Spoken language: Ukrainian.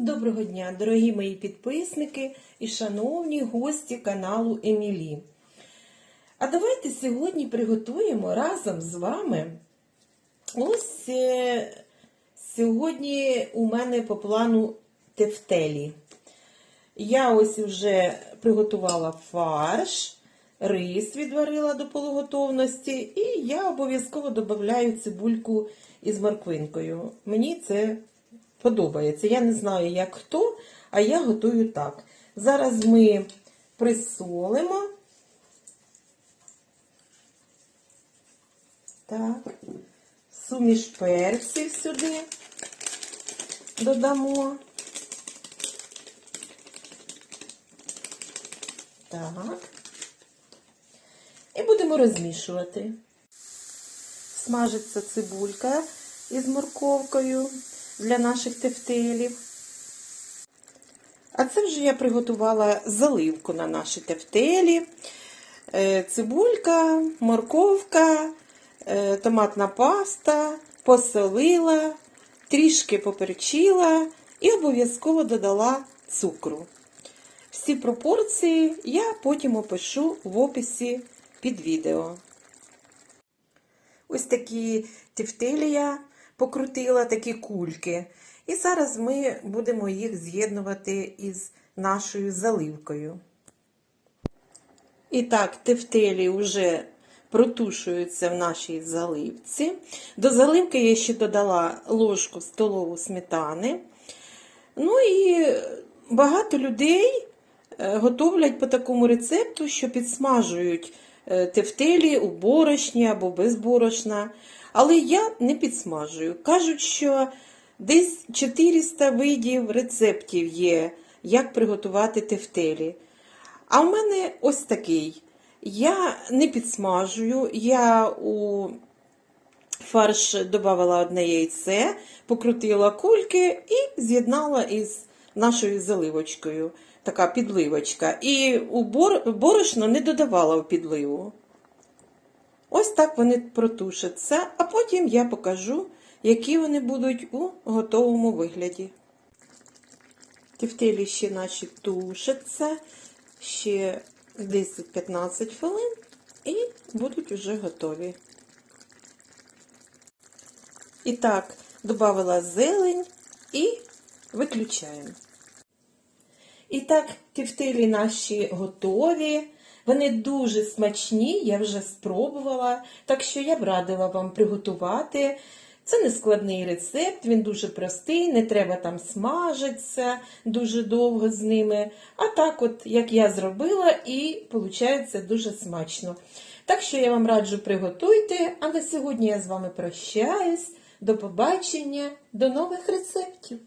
Доброго дня, дорогі мої підписники і шановні гості каналу Емілі. А давайте сьогодні приготуємо разом з вами. Ось е, сьогодні у мене по плану тефтелі. Я ось вже приготувала фарш, рис відварила до полуготовності, і я обов'язково додаю цибульку із морквинкою. Мені це подобається. Я не знаю, як хто, а я готую так. Зараз ми присолимо. Так, суміш перців сюди додамо. Так. І будемо розмішувати. Смажиться цибулька із морковкою для наших тефтелів. А це вже я приготувала заливку на наші тефтелі. Е, Цибулька, морковка, е, томатна паста, посолила, трішки поперчила і обов'язково додала цукру. Всі пропорції я потім опишу в описі під відео. Ось такі тефтелі я покрутила, такі кульки. І зараз ми будемо їх з'єднувати із нашою заливкою. І так, тефтелі вже протушуються в нашій заливці. До заливки я ще додала ложку столову сметани. Ну і багато людей е, готовлять по такому рецепту, що підсмажують е, тефтелі у борошні або без борошна. Але я не підсмажую. Кажуть, що десь 400 видів рецептів є, як приготувати тефтелі. А в мене ось такий. Я не підсмажую, я у фарш додавала одне яйце, покрутила кульки і з'єднала із нашою заливочкою. Така підливочка. І у бор... борошно не додавала в підливу. Ось так вони протушаться, а потім я покажу, які вони будуть у готовому вигляді. Тефтелі ще наші тушаться, ще 10-15 хвилин і будуть вже готові. І так, додала зелень і виключаємо. І так, тефтелі наші готові. Вони дуже смачні, я вже спробувала, так що я б радила вам приготувати. Це не складний рецепт, він дуже простий, не треба там смажитися дуже довго з ними. А так, от, як я зробила, і виходить дуже смачно. Так що я вам раджу приготуйте, а на сьогодні я з вами прощаюсь. До побачення, до нових рецептів!